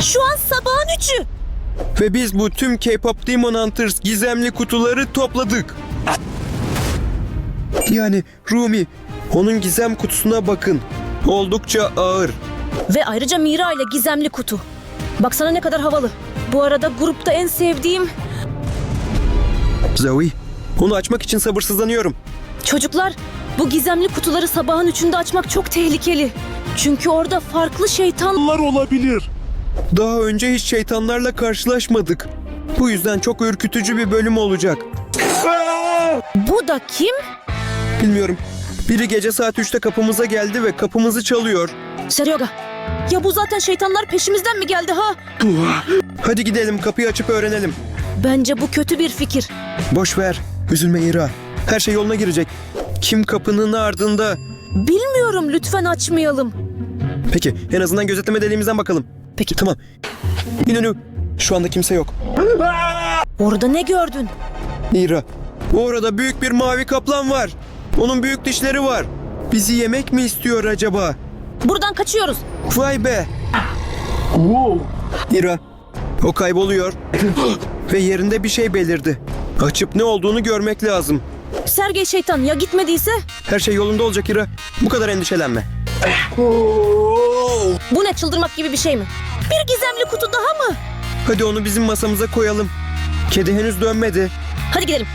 Şu an sabahın üçü. Ve biz bu tüm K-pop Demon Hunters gizemli kutuları topladık. Yani Rumi, onun gizem kutusuna bakın. Oldukça ağır. Ve ayrıca Mira ile gizemli kutu. Baksana ne kadar havalı. Bu arada grupta en sevdiğim... Zoe, onu açmak için sabırsızlanıyorum. Çocuklar, bu gizemli kutuları sabahın üçünde açmak çok tehlikeli. Çünkü orada farklı şeytan... Bunlar olabilir. Daha önce hiç şeytanlarla karşılaşmadık. Bu yüzden çok ürkütücü bir bölüm olacak. Bu da kim? Bilmiyorum. Biri gece saat 3'te kapımıza geldi ve kapımızı çalıyor. Seryoga. Ya bu zaten şeytanlar peşimizden mi geldi ha? Hadi gidelim kapıyı açıp öğrenelim. Bence bu kötü bir fikir. Boş ver. Üzülme İra. Her şey yoluna girecek. Kim kapının ardında? Bilmiyorum lütfen açmayalım. Peki en azından gözetleme deliğimizden bakalım. Peki tamam. İnönü. Şu anda kimse yok. Orada ne gördün? İra. Orada büyük bir mavi kaplan var. Onun büyük dişleri var. Bizi yemek mi istiyor acaba? Buradan kaçıyoruz. Vay be. İra. O kayboluyor. Ve yerinde bir şey belirdi. Açıp ne olduğunu görmek lazım. Sergey şeytan ya gitmediyse? Her şey yolunda olacak İra. Bu kadar endişelenme. Bu ne çıldırmak gibi bir şey mi? Bir gizemli kutu daha mı? Hadi onu bizim masamıza koyalım. Kedi henüz dönmedi. Hadi gidelim.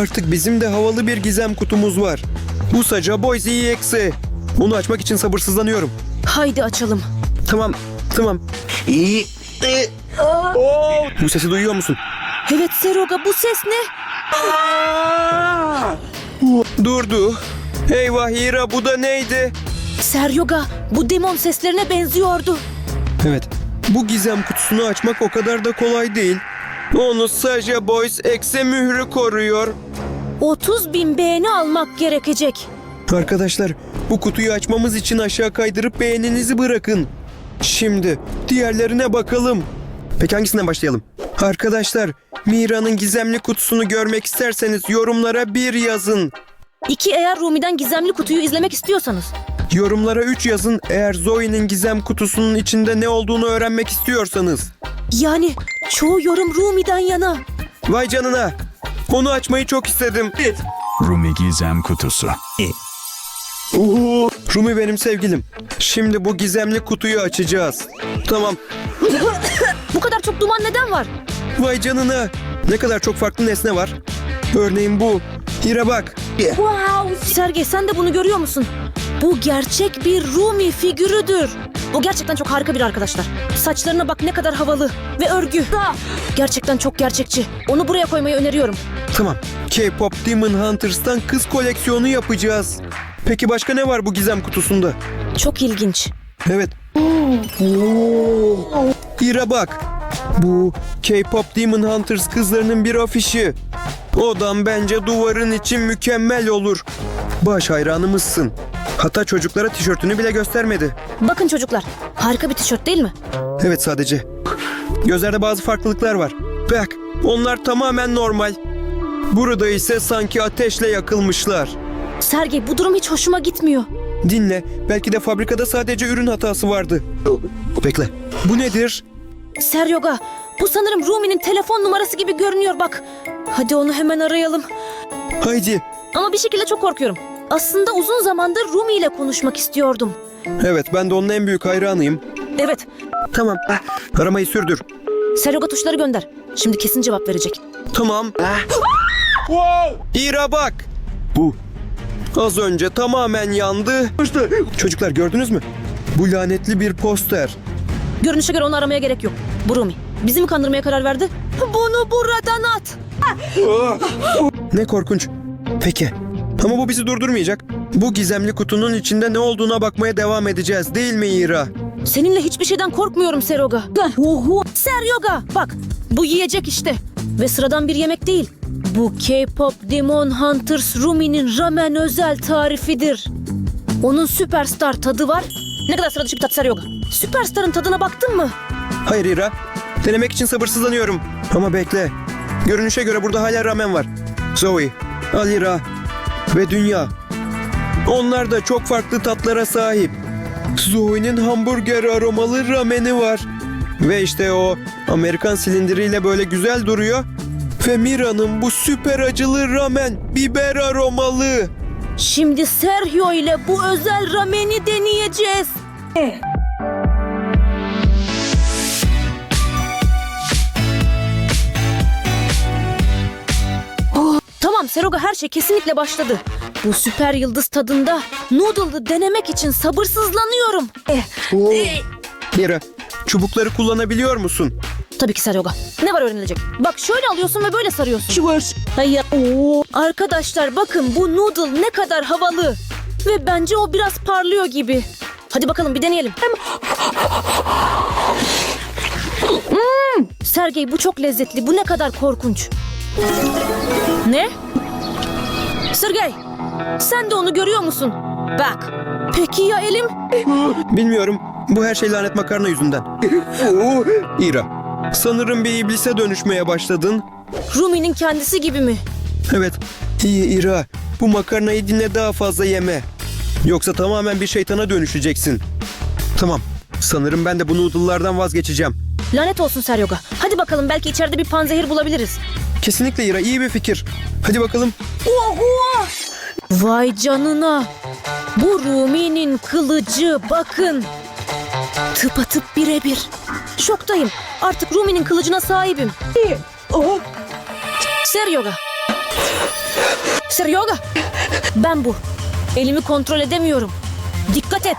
Artık bizim de havalı bir gizem kutumuz var. Bu saca Boys EX'i. Onu açmak için sabırsızlanıyorum. Haydi açalım. Tamam, tamam. Bu sesi duyuyor musun? Evet Seroga bu ses ne? Durdu. Eyvah Hira bu da neydi? Seryoga bu demon seslerine benziyordu. Evet. Bu gizem kutusunu açmak o kadar da kolay değil. Onu Saja Boys X'e mührü koruyor. 30 bin beğeni almak gerekecek. Arkadaşlar bu kutuyu açmamız için aşağı kaydırıp beğeninizi bırakın. Şimdi diğerlerine bakalım. Peki hangisinden başlayalım? Arkadaşlar Mira'nın gizemli kutusunu görmek isterseniz yorumlara bir yazın. İki eğer Rumi'den gizemli kutuyu izlemek istiyorsanız. Yorumlara 3 yazın eğer Zoe'nin gizem kutusunun içinde ne olduğunu öğrenmek istiyorsanız. Yani çoğu yorum Rumi'den yana. Vay canına. Onu açmayı çok istedim. Rumi Gizem Kutusu. Rumi benim sevgilim. Şimdi bu gizemli kutuyu açacağız. Tamam. Bu kadar çok duman neden var? Vay canına. Ne kadar çok farklı nesne var. Örneğin bu. Hira bak. Sergey sen de bunu görüyor musun? Bu gerçek bir Rumi figürüdür. Bu gerçekten çok harika bir arkadaşlar. Saçlarına bak ne kadar havalı ve örgü. Gerçekten çok gerçekçi. Onu buraya koymayı öneriyorum. Tamam. K-pop Demon Hunters'tan kız koleksiyonu yapacağız. Peki başka ne var bu gizem kutusunda? Çok ilginç. Evet. Hira bak. Bu K-pop Demon Hunters kızlarının bir afişi. Odam bence duvarın için mükemmel olur. Baş hayranımızsın. Hatta çocuklara tişörtünü bile göstermedi. Bakın çocuklar. Harika bir tişört değil mi? Evet sadece. Gözlerde bazı farklılıklar var. Bak onlar tamamen normal. Burada ise sanki ateşle yakılmışlar. Sergey bu durum hiç hoşuma gitmiyor. Dinle, belki de fabrikada sadece ürün hatası vardı. Bekle. Bu nedir? Seryoga bu sanırım Rumi'nin telefon numarası gibi görünüyor bak. Hadi onu hemen arayalım. Haydi. Ama bir şekilde çok korkuyorum. Aslında uzun zamandır Rumi ile konuşmak istiyordum. Evet, ben de onun en büyük hayranıyım. Evet, Tamam. Aramayı sürdür. Seryoga tuşları gönder. Şimdi kesin cevap verecek. Tamam. İra bak. Bu. Az önce tamamen yandı. Çocuklar gördünüz mü? Bu lanetli bir poster. Görünüşe göre onu aramaya gerek yok. Bu Rumi. Bizi mi kandırmaya karar verdi? Bunu buradan at. Ne korkunç. Peki. Ama bu bizi durdurmayacak. Bu gizemli kutunun içinde ne olduğuna bakmaya devam edeceğiz değil mi İra? Seninle hiçbir şeyden korkmuyorum Seroga. Seryoga bak bu yiyecek işte. Ve sıradan bir yemek değil. Bu K-pop Demon Hunters Rumi'nin ramen özel tarifidir. Onun süperstar tadı var. Ne kadar sıra dışı bir tat Seryoga. Süperstar'ın tadına baktın mı? Hayır İra. Denemek için sabırsızlanıyorum. Ama bekle. Görünüşe göre burada hala ramen var. Zoe, Alira ve Dünya. Onlar da çok farklı tatlara sahip. Zoe'nin hamburger aromalı rameni var. Ve işte o Amerikan silindiriyle böyle güzel duruyor. Ve Mira'nın bu süper acılı ramen biber aromalı. Şimdi Sergio ile bu özel rameni deneyeceğiz. Tamam Seroga her şey kesinlikle başladı. Bu süper yıldız tadında noodle'ı denemek için sabırsızlanıyorum. Eh, eh, Mira, çubukları kullanabiliyor musun? Tabii ki Seroga. Ne var öğrenilecek? Bak şöyle alıyorsun ve böyle sarıyorsun. Hayır. Oo. Arkadaşlar bakın bu noodle ne kadar havalı. Ve bence o biraz parlıyor gibi. Hadi bakalım bir deneyelim. Hmm. Sergey bu çok lezzetli. Bu ne kadar korkunç. Ne? Sergey, sen de onu görüyor musun? Bak. Peki ya elim? Bilmiyorum. Bu her şey lanet makarna yüzünden. İra, sanırım bir iblise dönüşmeye başladın. Rumi'nin kendisi gibi mi? Evet. İyi İra, bu makarnayı dinle daha fazla yeme. Yoksa tamamen bir şeytana dönüşeceksin. Tamam. Sanırım ben de bu noodle'lardan vazgeçeceğim. Lanet olsun Seryoga. Hadi bakalım belki içeride bir panzehir bulabiliriz. Kesinlikle İra, iyi bir fikir. Hadi bakalım. Vay canına. Bu Rumi'nin kılıcı bakın. Tıpatıp birebir. Şoktayım. Artık Rumi'nin kılıcına sahibim. Seryoga. Seryoga. Ben bu. Elimi kontrol edemiyorum. Dikkat et.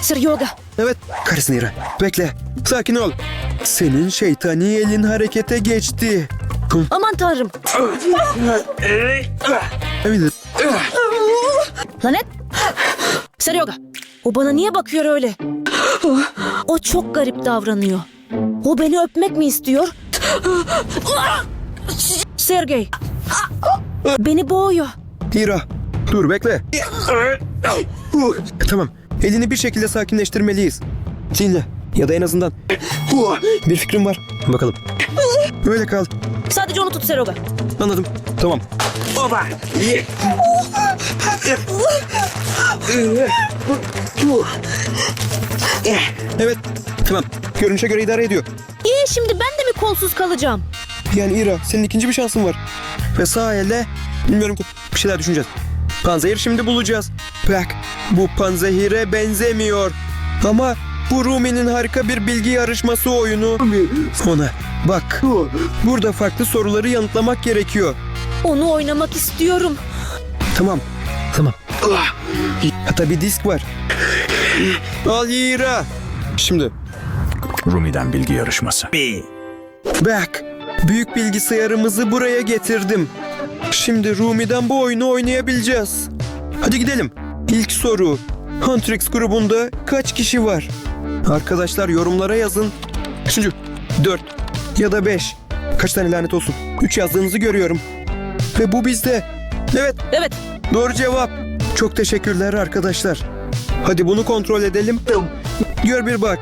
Seryoga. Evet, karısın. Bekle. Sakin ol. Senin şeytani elin harekete geçti. Aman tanrım. Lanet. Seryoga. O bana niye bakıyor öyle? O çok garip davranıyor. O beni öpmek mi istiyor? Sergey. Beni boğuyor. İra, dur bekle. Tamam, elini bir şekilde sakinleştirmeliyiz. Dinle. Ya da en azından bir fikrim var. Bakalım. Öyle kal. Sadece onu tut Seroga. Anladım. Tamam. Evet. Tamam. Görünüşe göre idare ediyor. İyi şimdi ben de mi kolsuz kalacağım? Yani İra senin ikinci bir şansın var. Ve sağ elle bilmiyorum ki bir şeyler düşüneceğiz. Panzehir şimdi bulacağız. Bak bu panzehire benzemiyor. Ama bu Rumi'nin harika bir bilgi yarışması oyunu. Ona bak. Burada farklı soruları yanıtlamak gerekiyor. Onu oynamak istiyorum. Tamam. Tamam. Hatta bir disk var. Al İra. Şimdi Rumi'den bilgi yarışması. Bak, büyük bilgisayarımızı buraya getirdim. Şimdi Rumi'den bu oyunu oynayabileceğiz. Hadi gidelim. İlk soru. Huntrix grubunda kaç kişi var? Arkadaşlar yorumlara yazın. Üçüncü, dört ya da beş. Kaç tane lanet olsun. Üç yazdığınızı görüyorum. Ve bu bizde. Evet, Evet. Doğru cevap. Çok teşekkürler arkadaşlar. Hadi bunu kontrol edelim. Gör bir bak.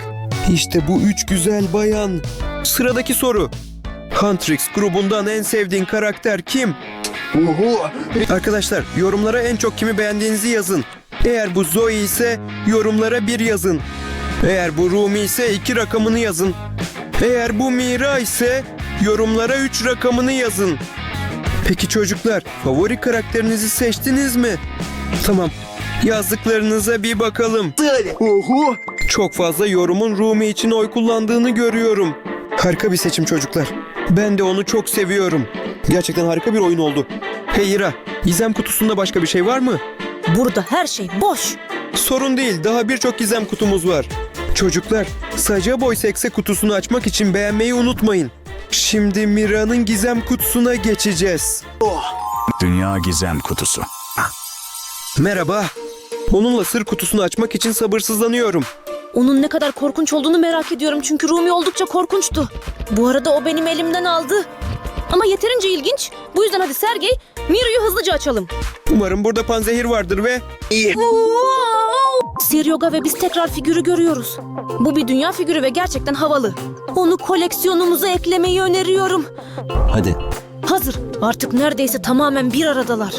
İşte bu üç güzel bayan. Sıradaki soru. Huntrix grubundan en sevdiğin karakter kim? Arkadaşlar yorumlara en çok kimi beğendiğinizi yazın. Eğer bu Zoe ise yorumlara bir yazın. Eğer bu Rumi ise iki rakamını yazın. Eğer bu Mira ise yorumlara üç rakamını yazın. Peki çocuklar, favori karakterinizi seçtiniz mi? Tamam. Yazdıklarınıza bir bakalım. Çok fazla yorumun Rumi için oy kullandığını görüyorum. Harika bir seçim çocuklar. Ben de onu çok seviyorum. Gerçekten harika bir oyun oldu. Hey İra, gizem kutusunda başka bir şey var mı? Burada her şey boş. Sorun değil, daha birçok gizem kutumuz var. Çocuklar, Saca Boy Sekse kutusunu açmak için beğenmeyi unutmayın. Şimdi Mira'nın gizem kutusuna geçeceğiz. Dünya Gizem Kutusu. Merhaba. Onunla sır kutusunu açmak için sabırsızlanıyorum. Onun ne kadar korkunç olduğunu merak ediyorum çünkü Rumi oldukça korkunçtu. Bu arada o benim elimden aldı. Ama yeterince ilginç. Bu yüzden hadi Sergey, Miru'yu hızlıca açalım. Umarım burada panzehir vardır ve... Siryoga ve biz tekrar figürü görüyoruz. Bu bir dünya figürü ve gerçekten havalı. Onu koleksiyonumuza eklemeyi öneriyorum. Hadi. Hazır. Artık neredeyse tamamen bir aradalar.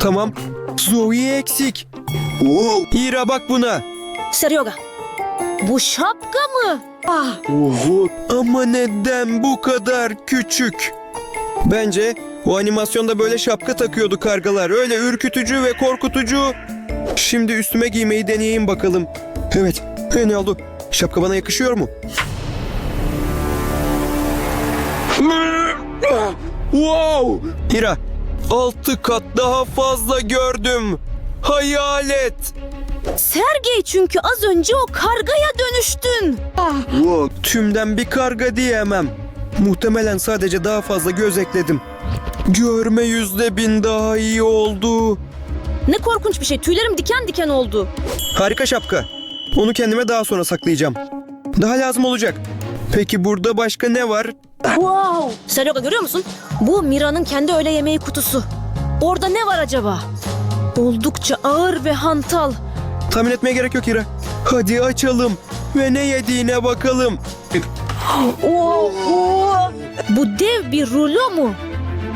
Tamam. Zoe eksik. İra bak buna. Seryoga. Bu şapka mı? Ah. Ama neden bu kadar küçük? Bence o animasyonda böyle şapka takıyordu kargalar. Öyle ürkütücü ve korkutucu. Şimdi üstüme giymeyi deneyeyim bakalım. Evet. Ne oldu? Şapka bana yakışıyor mu? Wow! Hira, altı kat daha fazla gördüm. Hayalet. Sergey çünkü az önce o kargaya dönüştün. Tümden bir karga diyemem. Muhtemelen sadece daha fazla göz ekledim. Görme yüzde bin daha iyi oldu. Ne korkunç bir şey. Tüylerim diken diken oldu. Harika şapka. Onu kendime daha sonra saklayacağım. Daha lazım olacak. Peki burada başka ne var? Wow. Seryoga görüyor musun? Bu Mira'nın kendi öğle yemeği kutusu. Orada ne var acaba? Oldukça ağır ve hantal. Tahmin etmeye gerek yok Hira. Hadi açalım ve ne yediğine bakalım. Bu dev bir rulo mu?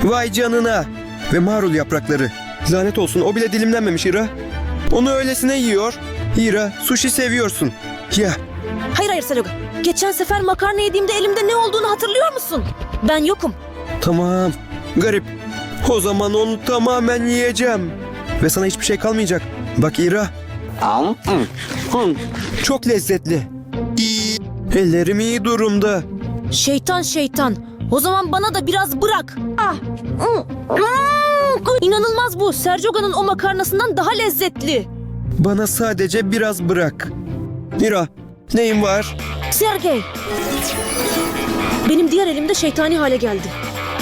Vay canına. Ve marul yaprakları. Lanet olsun o bile dilimlenmemiş Hira. Onu öylesine yiyor. Hira sushi seviyorsun. Ya Hayır hayır Seryoga. Geçen sefer makarna yediğimde elimde ne olduğunu hatırlıyor musun? Ben yokum. Tamam. Garip. O zaman onu tamamen yiyeceğim. Ve sana hiçbir şey kalmayacak. Bak İra. Çok lezzetli. Ellerim iyi durumda. Şeytan şeytan. O zaman bana da biraz bırak. Ah. İnanılmaz bu. Serjoga'nın o makarnasından daha lezzetli. Bana sadece biraz bırak. İra, neyin var? Sergey. Benim diğer elimde şeytani hale geldi.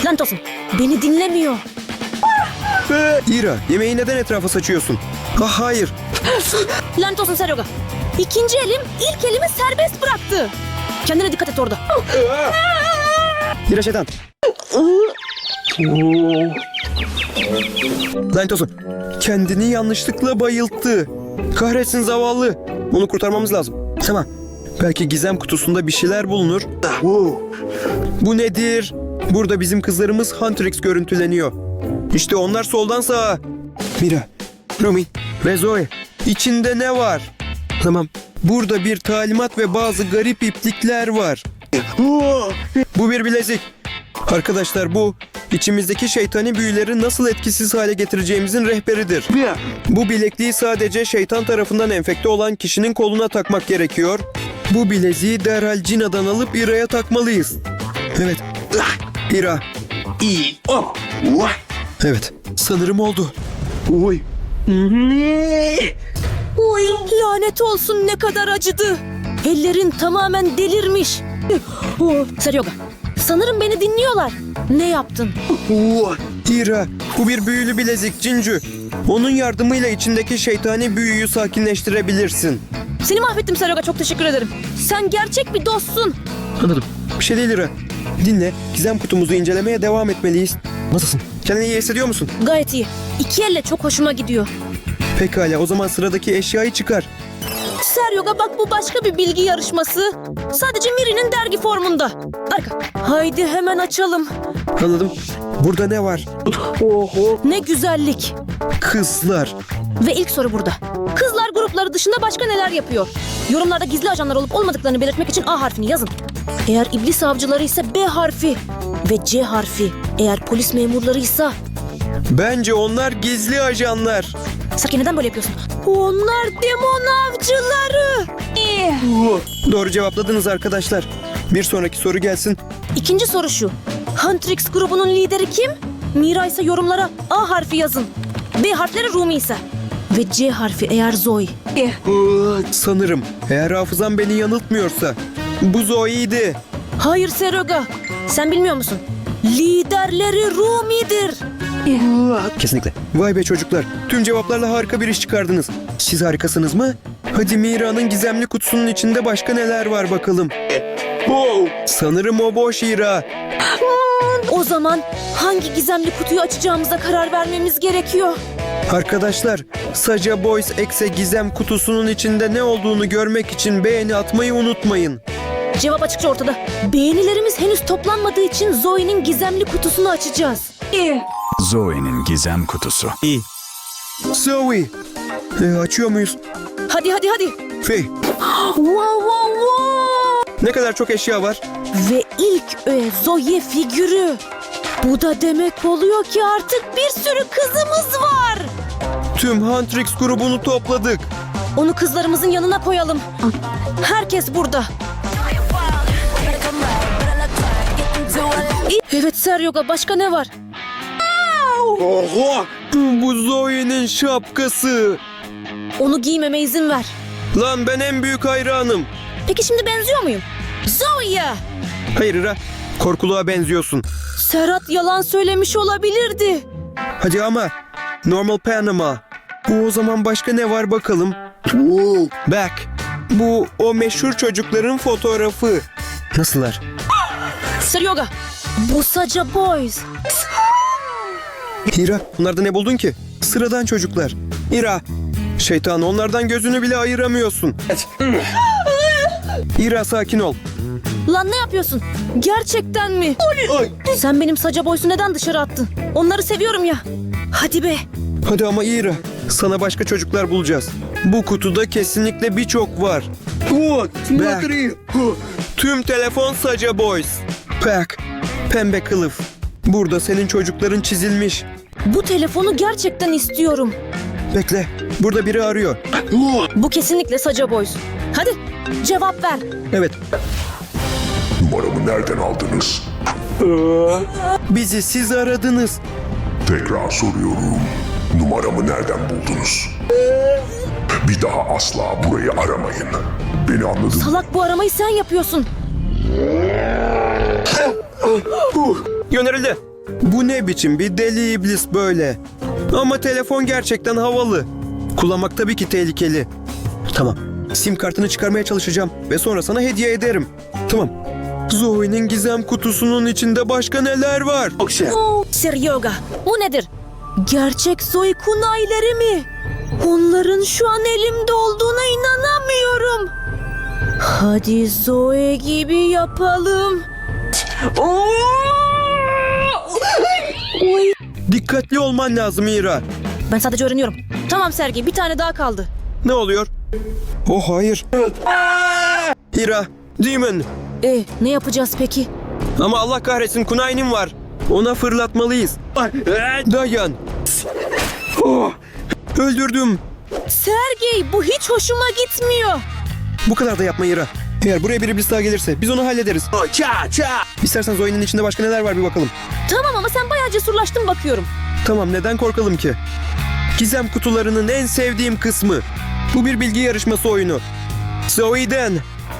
Lanet olsun. Beni dinlemiyor. İra, yemeği neden etrafa saçıyorsun? Ah hayır. Lanet olsun Seryoga. İkinci elim ilk elimi serbest bıraktı. Kendine dikkat et orada. İra şeytan. Lanet olsun. Kendini yanlışlıkla bayılttı. Kahretsin zavallı. Onu kurtarmamız lazım. Tamam. Belki gizem kutusunda bir şeyler bulunur. Bu nedir? Burada bizim kızlarımız Huntrix görüntüleniyor. İşte onlar soldan sağa. Mira, Rumi ve Zoe. İçinde ne var? Tamam. Burada bir talimat ve bazı garip iplikler var. Bu bir bilezik. Arkadaşlar bu içimizdeki şeytani büyüleri nasıl etkisiz hale getireceğimizin rehberidir. Bu bilekliği sadece şeytan tarafından enfekte olan kişinin koluna takmak gerekiyor. Bu bileziği derhal Cina'dan alıp İra'ya takmalıyız. Evet. İra. Evet. Sanırım oldu. Oy lanet olsun ne kadar acıdı. Ellerin tamamen delirmiş. Seryoga. Sanırım beni dinliyorlar. Ne yaptın? İra, bu bir büyülü bilezik Cincu. Onun yardımıyla içindeki şeytani büyüyü sakinleştirebilirsin. Seni mahvettim Seryoga çok teşekkür ederim. Sen gerçek bir dostsun. Anladım. Bir şey değil İra. Dinle, gizem kutumuzu incelemeye devam etmeliyiz. Nasılsın? Kendini iyi hissediyor musun? Gayet iyi. İki elle çok hoşuma gidiyor. Pekala, o zaman sıradaki eşyayı çıkar. Seryoga bak bu başka bir bilgi yarışması. Sadece Miri'nin dergi formunda. Harika. Haydi hemen açalım. Anladım. Burada ne var? Ne güzellik. Kızlar. Ve ilk soru burada. Kızlar grupları dışında başka neler yapıyor? Yorumlarda gizli ajanlar olup olmadıklarını belirtmek için A harfini yazın. Eğer iblis avcıları ise B harfi ve C harfi. Eğer polis memurları ise... Bence onlar gizli ajanlar. Saki neden böyle yapıyorsun? Onlar demon avcıları. Doğru cevapladınız arkadaşlar. Bir sonraki soru gelsin. İkinci soru şu. Huntrix grubunun lideri kim? Mira ise yorumlara A harfi yazın. B harfleri Rumi ise. Ve C harfi eğer Zoe. Sanırım eğer hafızam beni yanıltmıyorsa bu Zoe'ydi. Hayır Seroga. Sen bilmiyor musun? Liderleri Rumi'dir. Kesinlikle. Vay be çocuklar. Tüm cevaplarla harika bir iş çıkardınız. Siz harikasınız mı? Hadi Mira'nın gizemli kutusunun içinde başka neler var bakalım. Sanırım o boş Hira. O zaman hangi gizemli kutuyu açacağımıza karar vermemiz gerekiyor. Arkadaşlar, Saja Boys X'e gizem kutusunun içinde ne olduğunu görmek için beğeni atmayı unutmayın. Cevap açıkça ortada. Beğenilerimiz henüz toplanmadığı için Zoe'nin gizemli kutusunu açacağız. Zoe'nin gizem kutusu. İyi. Zoe. Ee, açıyor muyuz? Hadi hadi hadi. Fey, Wow wow wow. ne kadar çok eşya var. Ve ilk öğe Zoe figürü. Bu da demek oluyor ki artık bir sürü kızımız var. Tüm Huntrix grubunu topladık. Onu kızlarımızın yanına koyalım. Herkes burada. Evet Seryoga başka ne var? Bu Zoe'nin şapkası. Onu giymeme izin ver. Lan ben en büyük hayranım. Peki şimdi benziyor muyum? Zoe! Hayır Ira, korkuluğa benziyorsun. Serhat yalan söylemiş olabilirdi. Hadi ama Normal Panama. Bu o zaman başka ne var bakalım. Back. Bu o meşhur çocukların fotoğrafı. Nasıllar? Seryoga. Bu Saca Boys. Hira, bunlarda ne buldun ki? Sıradan çocuklar. Hira, şeytan onlardan gözünü bile ayıramıyorsun. Hira sakin ol. Lan ne yapıyorsun? Gerçekten mi? Sen benim Saca Boys'u neden dışarı attın? Onları seviyorum ya. Hadi be. Hadi ama Hira, sana başka çocuklar bulacağız. Bu kutuda kesinlikle birçok var. Back. Tüm telefon Saca Boys. Pack. Pembe kılıf. Burada senin çocukların çizilmiş. Bu telefonu gerçekten istiyorum. Bekle. Burada biri arıyor. Bu kesinlikle Saca Boys. Hadi cevap ver. Evet. Numaramı nereden aldınız? Bizi siz aradınız. Tekrar soruyorum. Numaramı nereden buldunuz? Bir daha asla burayı aramayın. Beni anladın mı? Salak bu aramayı sen yapıyorsun. Gönderildi. Bu ne biçim bir deli iblis böyle? Ama telefon gerçekten havalı. Kullanmak tabii ki tehlikeli. Tamam. Sim kartını çıkarmaya çalışacağım ve sonra sana hediye ederim. Tamam. Zoe'nin gizem kutusunun içinde başka neler var? Seryoga bu nedir? Gerçek Zoe kunayları mi? Onların şu an elimde olduğuna inanamıyorum. Hadi Zoe gibi yapalım. Dikkatli olman lazım Mira. Ben sadece öğreniyorum. Tamam Sergi bir tane daha kaldı. Ne oluyor? Oh hayır. Hira, Demon. E ne yapacağız peki? Ama Allah kahretsin Kunay'nin var. Ona fırlatmalıyız. Dayan. Oh, öldürdüm. Sergey bu hiç hoşuma gitmiyor. Bu kadar da yapma Hira. Eğer buraya bir iblis daha gelirse biz onu hallederiz. İstersen Zoe'nin içinde başka neler var bir bakalım. Tamam ama sen bayağı cesurlaştın bakıyorum. Tamam neden korkalım ki? Gizem kutularının en sevdiğim kısmı. Bu bir bilgi yarışması oyunu. Zoe'den.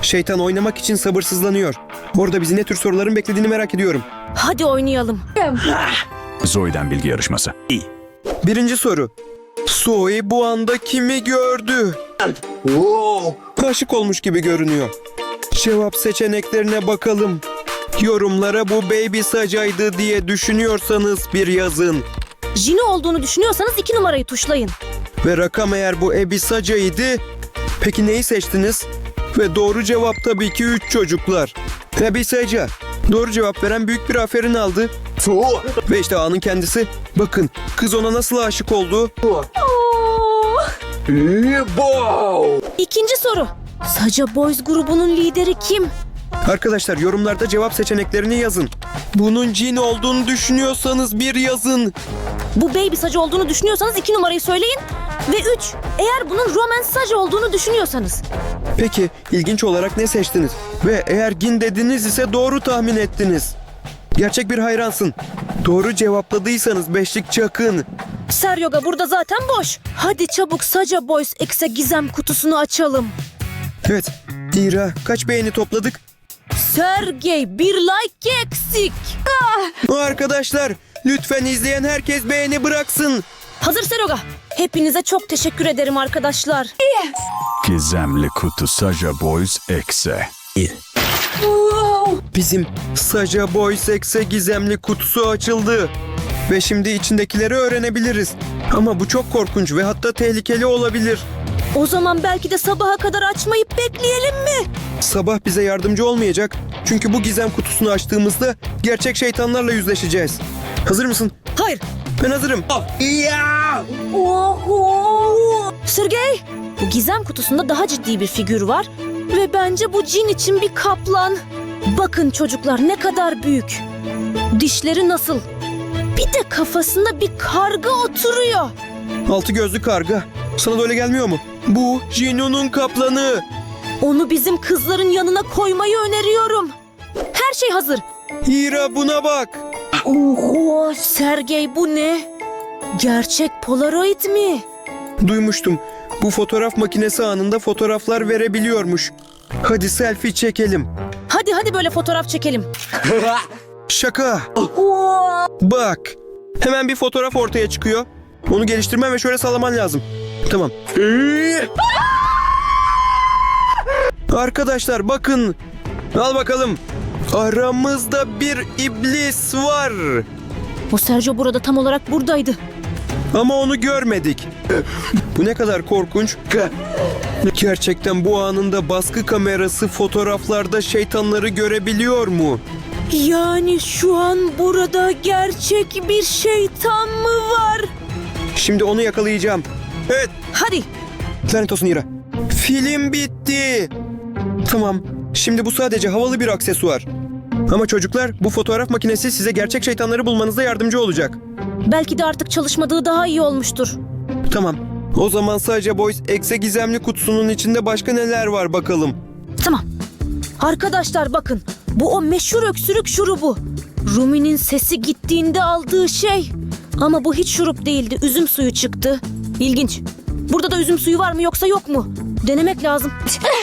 Şeytan oynamak için sabırsızlanıyor. Orada bizi ne tür soruların beklediğini merak ediyorum. Hadi oynayalım. Zoe'den bilgi yarışması. Birinci soru. Zoe bu anda kimi gördü? Aşık olmuş gibi görünüyor. Cevap seçeneklerine bakalım. Yorumlara bu baby sacaydı diye düşünüyorsanız bir yazın. Jini olduğunu düşünüyorsanız iki numarayı tuşlayın. Ve rakam eğer bu Ebi Saca'ydı. Peki neyi seçtiniz? Ve doğru cevap tabii ki 3 çocuklar. Ebi Saca. Doğru cevap veren büyük bir aferin aldı. Ve işte anın kendisi. Bakın kız ona nasıl aşık oldu. İkinci soru. Saca Boys grubunun lideri kim? Arkadaşlar yorumlarda cevap seçeneklerini yazın. Bunun cin olduğunu düşünüyorsanız bir yazın. Bu Baby Saca olduğunu düşünüyorsanız iki numarayı söyleyin. Ve üç, eğer bunun Romance Saca olduğunu düşünüyorsanız. Peki ilginç olarak ne seçtiniz? Ve eğer gin dediniz ise doğru tahmin ettiniz. Gerçek bir hayransın. Doğru cevapladıysanız beşlik çakın. Seryoga burada zaten boş. Hadi çabuk Saca Boys X'e gizem kutusunu açalım. Evet. İra kaç beğeni topladık? Sergey bir like eksik. Arkadaşlar lütfen izleyen herkes beğeni bıraksın. Hazır Seryoga. Hepinize çok teşekkür ederim arkadaşlar. Gizemli kutu Saja Boys Exe. Bizim Saja Boys X'e gizemli kutusu açıldı. Ve şimdi içindekileri öğrenebiliriz. Ama bu çok korkunç ve hatta tehlikeli olabilir. O zaman belki de sabaha kadar açmayıp bekleyelim mi? Sabah bize yardımcı olmayacak. Çünkü bu gizem kutusunu açtığımızda gerçek şeytanlarla yüzleşeceğiz. Hazır mısın? Hayır. Ben hazırım. Oho! Sergey, bu gizem kutusunda daha ciddi bir figür var ve bence bu cin için bir kaplan. Bakın çocuklar ne kadar büyük. Dişleri nasıl? Bir de kafasında bir karga oturuyor. Altı gözlü karga. Sana da öyle gelmiyor mu? Bu Jino'nun kaplanı. Onu bizim kızların yanına koymayı öneriyorum. Her şey hazır. Hira buna bak. Oho, Sergey bu ne? Gerçek Polaroid mi? Duymuştum. Bu fotoğraf makinesi anında fotoğraflar verebiliyormuş. Hadi selfie çekelim. Hadi hadi böyle fotoğraf çekelim. Şaka. Bak. Hemen bir fotoğraf ortaya çıkıyor. Onu geliştirmen ve şöyle sallaman lazım. Tamam. Arkadaşlar bakın. Al bakalım. Aramızda bir iblis var. O Sergio burada tam olarak buradaydı. Ama onu görmedik. Bu ne kadar korkunç. Gerçekten bu anında baskı kamerası fotoğraflarda şeytanları görebiliyor mu? Yani şu an burada gerçek bir şeytan mı var? Şimdi onu yakalayacağım. Evet, Hadi lanet olsun Ira. Film bitti. Tamam, şimdi bu sadece havalı bir aksesuar. Ama çocuklar, bu fotoğraf makinesi size gerçek şeytanları bulmanızda yardımcı olacak. belki de artık çalışmadığı daha iyi olmuştur. Tamam. O zaman sadece Boys Exe gizemli kutusunun içinde başka neler var bakalım. Tamam. Arkadaşlar bakın bu o meşhur öksürük şurubu. Rumi'nin sesi gittiğinde aldığı şey. Ama bu hiç şurup değildi üzüm suyu çıktı. İlginç. Burada da üzüm suyu var mı yoksa yok mu? Denemek lazım.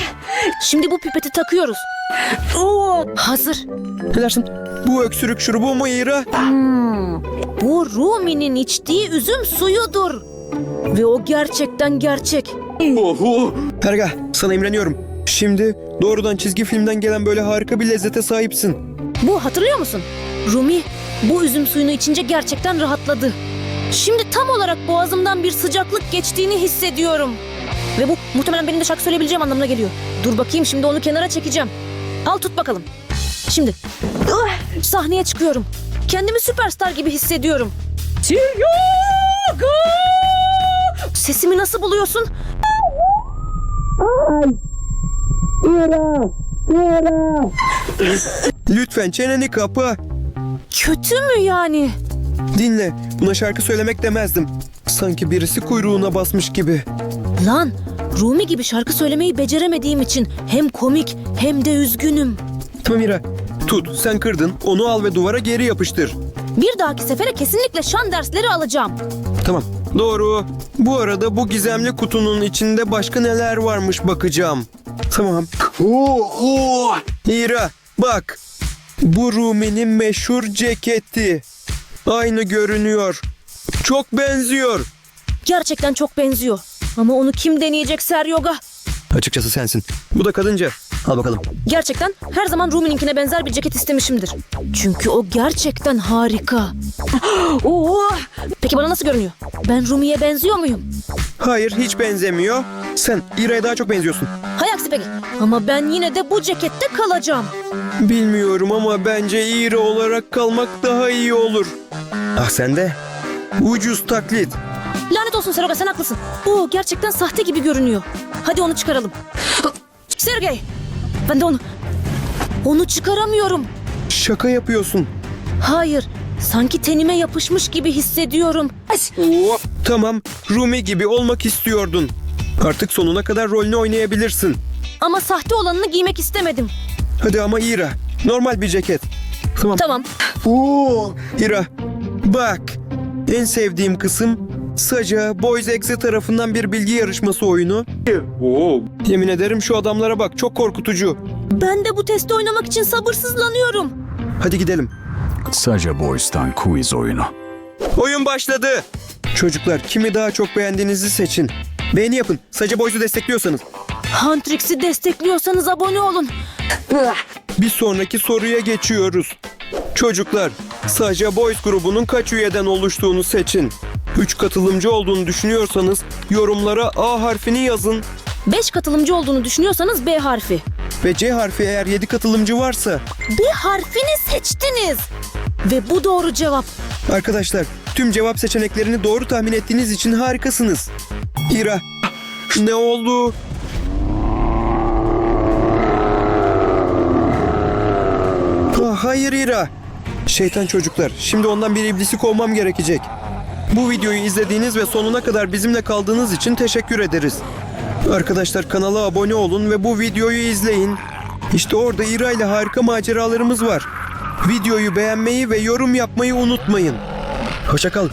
Şimdi bu pipeti takıyoruz. Oo, hazır. Ne dersin? Bu öksürük şurubu mu Ira? Bu Rumi'nin içtiği üzüm suyudur. Ve o gerçekten gerçek. Perga, sana imreniyorum. Şimdi doğrudan çizgi filmden gelen böyle harika bir lezzete sahipsin. Bu hatırlıyor musun? Rumi bu üzüm suyunu içince gerçekten rahatladı. Şimdi tam olarak boğazımdan bir sıcaklık geçtiğini hissediyorum. Ve bu muhtemelen benim de şarkı söyleyebileceğim anlamına geliyor. Dur bakayım şimdi onu kenara çekeceğim. Al tut bakalım. Şimdi ah, sahneye çıkıyorum. Kendimi süperstar gibi hissediyorum. Sesimi nasıl buluyorsun? Lütfen çeneni kapa. Kötü mü yani? Dinle, buna şarkı söylemek demezdim. Sanki birisi kuyruğuna basmış gibi. Lan Rumi gibi şarkı söylemeyi beceremediğim için hem komik hem de üzgünüm. Tamam Mira, tut, sen kırdın, onu al ve duvara geri yapıştır. Bir dahaki sefere kesinlikle şan dersleri alacağım. Tamam, doğru. Bu arada bu gizemli kutunun içinde başka neler varmış bakacağım. Tamam. Mira, bak. Bu Rumi'nin meşhur ceketi. Aynı görünüyor. Çok benziyor. Gerçekten çok benziyor. Ama onu kim deneyecek Seryoga? Açıkçası sensin. Bu da kadınca. Al bakalım. Gerçekten her zaman Rumi'ninkine benzer bir ceket istemişimdir. Çünkü o gerçekten harika. Oo! Peki bana nasıl görünüyor? Ben Rumi'ye benziyor muyum? Hayır, hiç benzemiyor. Sen İra'ya daha çok benziyorsun. Hay aksi peki. Ama ben yine de bu cekette kalacağım. Bilmiyorum ama bence İra olarak kalmak daha iyi olur. Ah sen de. Ucuz taklit. Lanet olsun Seroga sen haklısın. Bu gerçekten sahte gibi görünüyor. Hadi onu çıkaralım. Sergey! Ben de onu... Onu çıkaramıyorum. Şaka yapıyorsun. Hayır. Sanki tenime yapışmış gibi hissediyorum. Tamam, Rumi gibi olmak istiyordun. Artık sonuna kadar rolünü oynayabilirsin. Ama sahte olanını giymek istemedim. Hadi ama İra, normal bir ceket. Tamam. Tamam. Oo, İra, bak. En sevdiğim kısım Saca Boys Exe tarafından bir bilgi yarışması oyunu. Yemin ederim şu adamlara bak, çok korkutucu. Ben de bu testi oynamak için sabırsızlanıyorum. Hadi gidelim. Saja Boys'tan quiz oyunu. Oyun başladı. Çocuklar kimi daha çok beğendiğinizi seçin. Beğeni yapın. Saca Boys'u destekliyorsanız. Huntrix'i destekliyorsanız abone olun. Bir sonraki soruya geçiyoruz. Çocuklar, Saja Boys grubunun kaç üyeden oluştuğunu seçin. 3 katılımcı olduğunu düşünüyorsanız yorumlara A harfini yazın 5 katılımcı olduğunu düşünüyorsanız B harfi. ve C harfi eğer 7 katılımcı varsa. B harfini seçtiniz. Ve bu doğru cevap. Arkadaşlar, tüm cevap seçeneklerini doğru tahmin ettiğiniz için harikasınız. İra, Ne oldu? Ah, hayır İra. Şeytan çocuklar. Şimdi ondan bir iblisi kovmam gerekecek. Bu videoyu izlediğiniz ve sonuna kadar bizimle kaldığınız için teşekkür ederiz. Arkadaşlar kanala abone olun ve bu videoyu izleyin. İşte orada İra ile harika maceralarımız var. Videoyu beğenmeyi ve yorum yapmayı unutmayın. Hoşçakal.